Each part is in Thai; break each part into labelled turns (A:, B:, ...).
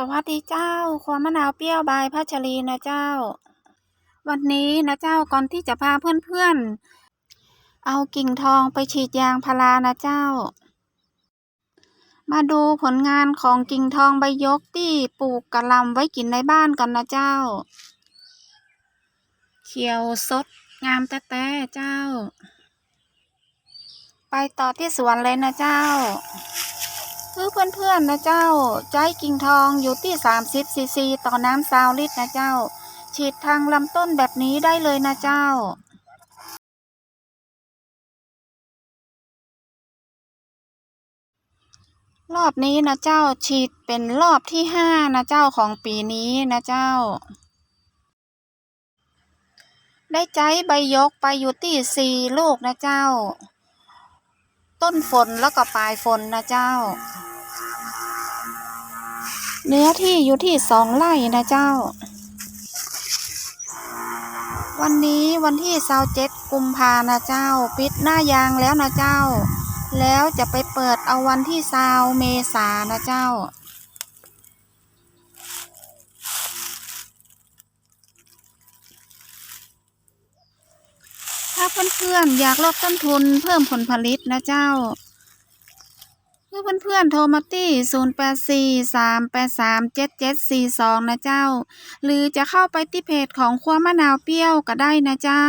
A: สวัสดีเจ้าความมะนาวเปรี้ยวบายพัชรีนะเจ้า วันนี้นะเจ้าก่อนที่จะพาเพื่อนๆ เอากิ่งทองไปฉีดยางพารานะเจ้า มาดูผลงานของกิ่งทองใบยกที่ปลูกกระลำไว้กินในบ้านกันนะเจ้า เขียวสดงามแต่แต่เจ้า ไปต่อที่สวนเลยนะเจ้า คือเพื่อนๆนะเจ้า ใจกิ่งทองอยู่ที่ 30ซีซีต่อน้ำซาวลิตรนะเจ้า ฉีดทางลำต้นแบบนี้ได้เลยนะเจ้ารอบนี้นะเจ้าฉีดเป็นรอบที่ห้านะเจ้าของปีนี้นะเจ้า ได้ใจใบยกไปอยู่ที่สี่ลูกนะเจ้า ต้นฝนแล้วก็ปลายฝนนะเจ้า เนื้อที่อยู่ที่สองไร่นะเจ้า วันนี้วันที่เสาเจ็ดกุมภานะเจ้า ปิดหน้ายางแล้วนะเจ้า แล้วจะไปเปิดเอาวันที่เซาเมษานะเจ้า ถ้าเพื่อนๆอยากลดต้นทุนเพิ่มผลผลิตนะเจ้า เพื่อเพื่อนๆโทรมาที่ 0 8 4 3 8 3 7 7 4 2 นะเจ้า หรือจะเข้าไปที่เพจของครัวมะนาวเปรี้ยวก็ได้นะเจ้า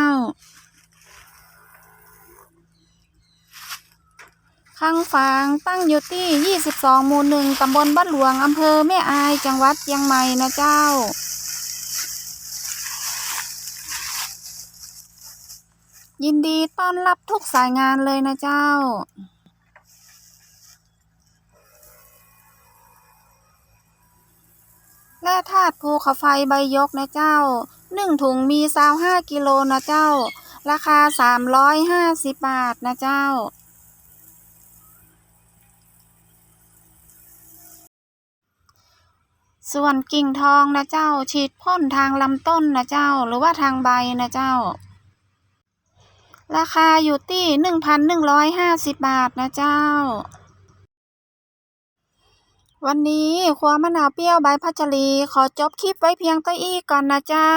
A: ข้างฟางตั้งอยู่ที่ 22 หมู่หนึ่งตำบลบ้านหลวงอำเภอแม่อายจังหวัดเชียงใหม่นะเจ้ายินดีต้อนรับทุกสายงานเลยนะเจ้า ธาตุภูเขาไฟใบยกนะเจ้าหนึ่งถุงมีซาวห้ากิโลนะเจ้า ราคาสามร้อยห้าสิบบาทนะเจ้าส่วนกิ่งทองนะเจ้า ฉีดพ่นทางลำต้นนะเจ้า หรือว่าทางใบนะเจ้า ราคาอยู่ที่หนึ่งพันหนึ่งร้อยห้าสิบบาทนะเจ้า วันนี้ครัวมะนาวเปรี้ยวใบพัชรี ขอจบคลิปไว้เพียงเท่านี้ก่อนนะเจ้า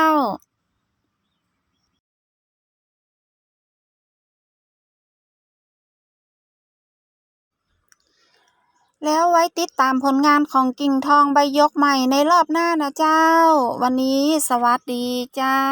A: แล้วไว้ติดตามผลงานของกิ่งทองใบยกใหม่ในรอบหน้านะเจ้า วันนี้สวัสดีเจ้า